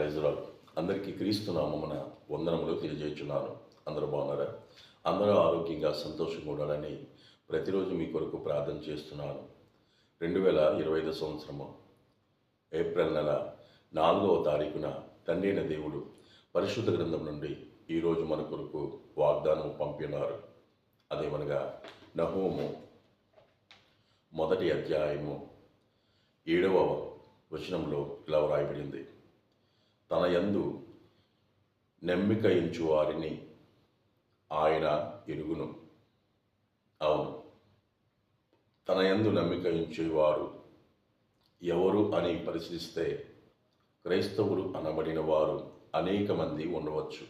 ప్రైజురాలు అందరికీ క్రీస్తు నామమున వందనములు తెలియజేస్తున్నాను అందరూ బాగున్నారా? అందరూ ఆరోగ్యంగా సంతోషంగా ఉండాలని ప్రతిరోజు మీ కొరకు ప్రార్థన చేస్తున్నాను. రెండు వేల ఇరవై ఐదు సంవత్సరము ఏప్రిల్ నెల నాలుగవ తారీఖున తండ్రిన దేవుడు పరిశుద్ధ గ్రంథం నుండి ఈరోజు మన కొరకు వాగ్దానం పంపినారు. అదేమనగా నహోము మొదటి అధ్యాయము ఏడవ వచనంలో ఇలా వ్రాయబడింది. తన యందు నమ్మిక వారిని ఆయన ఎరుగును. అవును. తన యందు నమ్మిక ఎవరు అని పరిశీలిస్తే క్రైస్తవులు అనబడిన వారు అనేక మంది ఉండవచ్చు.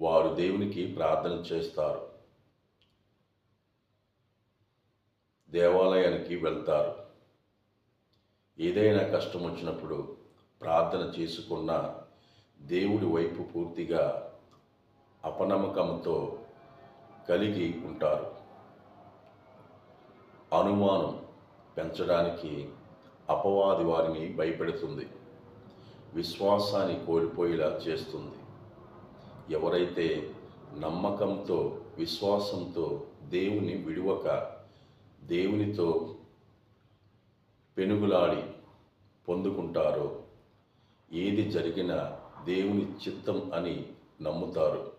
వారు దేవునికి ప్రార్థన చేస్తారు. దేవాలయానికి వెళ్తారు. ఏదైనా కష్టం వచ్చినప్పుడు ప్రార్థన చేసుకున్న దేవుడి వైపు పూర్తిగా అపనమ్మకంతో కలిగి ఉంటారు. అనుమానం పెంచడానికి అపవాది వారిని భయపెడుతుంది. విశ్వాసాన్ని కోల్పోయేలా చేస్తుంది. ఎవరైతే నమ్మకంతో విశ్వాసంతో దేవుని విడువక దేవునితో పెనుగులాడి పొందుకుంటారో ఏది జరిగినా దేవుని చిత్తం అని నమ్ముతారు.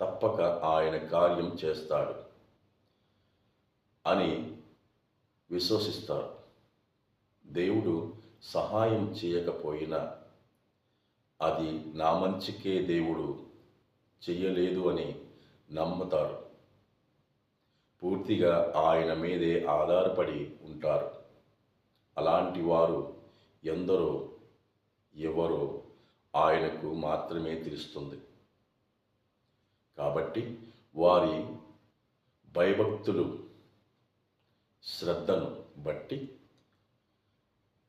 తప్పక ఆయన కార్యం చేస్తాడు అని విశ్వసిస్తారు. దేవుడు సహాయం చేయకపోయినా అది నా మంచికే దేవుడు చెయ్యలేదు అని నమ్ముతారు. పూర్తిగా ఆయన మీదే ఆధారపడి ఉంటారు. అలాంటి వారు ఎందరో ఎవరో ఆయనకు మాత్రమే తెలుస్తుంది. కాబట్టి వారి భయభక్తులు శ్రద్ధను బట్టి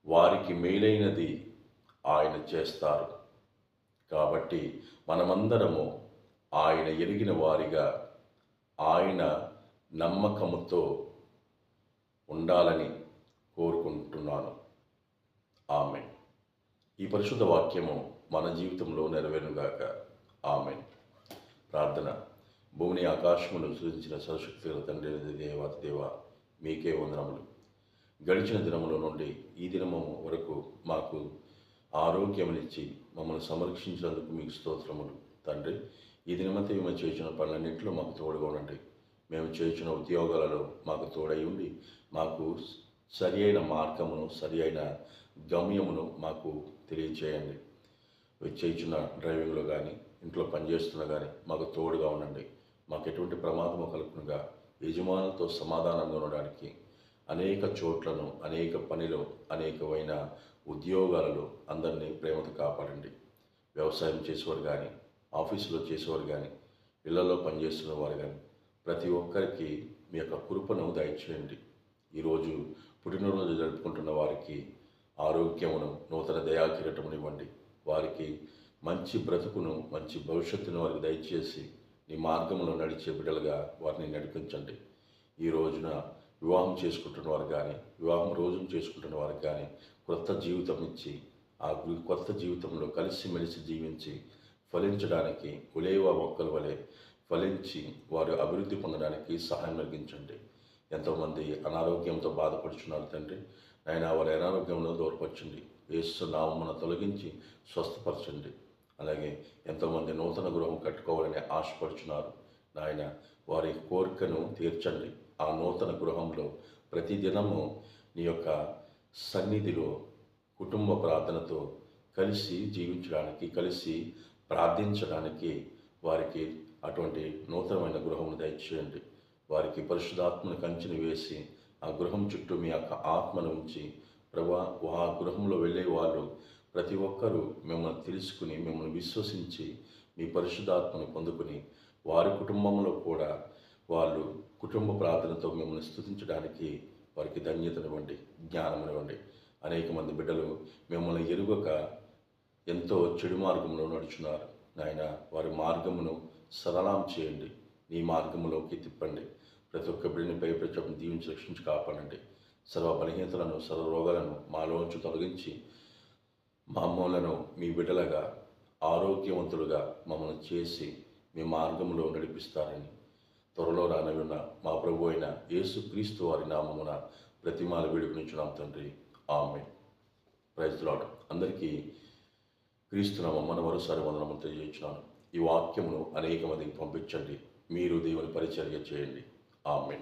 వారికి మేలైనది ఆయన చేస్తారు. కాబట్టి మనమందరము ఆయన ఎరిగిన వారిగా ఆయన నమ్మకముతో ఉండాలని కోరుకుంటున్నాను. ఆమె ఈ పరిశుద్ధ వాక్యము మన జీవితంలో నెరవేరుగాక. ఆమె ప్రార్థన. భూమిని ఆకాశమును సృజించిన సరశక్తి తండ్రి దేవాతి దేవ మీకే వందనములు. గడిచిన దినముల నుండి ఈ దినము వరకు మాకు ఆరోగ్యమునిచ్చి మమ్మల్ని సంరక్షించినందుకు మీకు స్తోత్రములు. తండ్రి ఈ దినమంతా మేము చేసిన పనులన్నింటిలో మాకు తోడుగా ఉండండి. మేము చేసిన ఉద్యోగాలలో మాకు తోడై ఉండి మాకు సరి అయిన మార్గమును సరి అయిన గమ్యమును మాకు తెలియచేయండి. చేయించిన డ్రైవింగ్లో కానీ ఇంట్లో పనిచేస్తున్నా కానీ మాకు తోడుగా ఉండండి. మాకు ఎటువంటి ప్రమాదము కలుగునుగా యజమానులతో సమాధానంగా ఉండడానికి అనేక చోట్లను అనేక పనిలో అనేకమైన ఉద్యోగాలలో అందరినీ ప్రేమతో కాపాడండి. వ్యవసాయం చేసేవారు కానీ ఆఫీసులో చేసేవారు కానీ ఇళ్ళలో పనిచేస్తున్న వారు కానీ ప్రతి ఒక్కరికి మీ యొక్క కృపను దయచేయండి. ఈరోజు పుట్టినరోజు జరుపుకుంటున్న వారికి ఆరోగ్యమును నూతన దయాకిరటమునివ్వండి. వారికి మంచి బ్రతుకును మంచి భవిష్యత్తును వారికి దయచేసి నీ మార్గంలో నడిచే బిడ్డలుగా వారిని నడిపించండి. ఈ రోజున వివాహం చేసుకుంటున్న వారు కానీ వివాహం రోజును చేసుకుంటున్న వారికి కానీ కొత్త జీవితం ఇచ్చి ఆ కొత్త జీవితంలో కలిసిమెలిసి జీవించి ఫలించడానికి ఉలేవా మొక్కల వలె ఫలించి వారు అభివృద్ధి పొందడానికి సహాయం కలిగించండి. ఎంతోమంది అనారోగ్యంతో బాధపడుచున్నారు తండ్రి. నాయన వారి అనారోగ్యంలో దూరపరచండి. యేసు నామమున తొలగించి స్వస్థపరచండి. అలాగే ఎంతోమంది నూతన గృహం కట్టుకోవాలని ఆశపడుచున్నారు. నాయన వారి కోరికను తీర్చండి. ఆ నూతన గృహంలో ప్రతిదినము నీ యొక్క సన్నిధిలో కుటుంబ ప్రార్థనతో కలిసి జీవించడానికి కలిసి ప్రార్థించడానికి వారికి అటువంటి నూతనమైన గృహమును దయచేయండి. వారికి పరిశుధాత్మను కంచెని వేసి ఆ గృహం చుట్టూ మీ యొక్క ఆత్మను ఉంచి ప్రభా ఆ గృహంలో వెళ్ళే వాళ్ళు ప్రతి ఒక్కరూ మిమ్మల్ని తెలుసుకుని మిమ్మల్ని విశ్వసించి మీ పరిశుద్ధాత్మను పొందుకుని వారి కుటుంబంలో కూడా వాళ్ళు కుటుంబ ప్రార్థనతో మిమ్మల్ని స్థుతించడానికి వారికి ధన్యతనివ్వండి జ్ఞానమివ్వండి అనేక మంది బిడ్డలు మిమ్మల్ని ఎరుగక ఎంతో చెడు మార్గంలో నడుచున్నారు. నాయన వారి మార్గమును సరళం చేయండి. నీ మార్గంలోకి తిప్పండి. ప్రతి ఒక్క బిడ్డని పై ప్రచోపం దీవించి రక్షించి కాపాడండి. సర్వ బలహీనతలను సర్వ రోగాలను మాలోంచి తొలగించి అమ్మలను మీ బిడ్డలుగా ఆరోగ్యవంతులుగా మమ్మల్ని చేసి మీ మార్గంలో నడిపిస్తారని త్వరలో రానవిన్న మా ప్రభు అయిన యేసుక్రీస్తు వారి నామమున ప్రతిమాల వేడుకనించున్నాం తండ్రి. ఆమె ప్రైజ్ లాడ్ అందరికీ క్రీస్తు నామమ్మను మరోసారి వందనము తెలియజేస్తున్నాను. ఈ వాక్యమును అనేక మందికి పంపించండి. మీరు దేవుని పరిచర్య చేయండి. ఆమె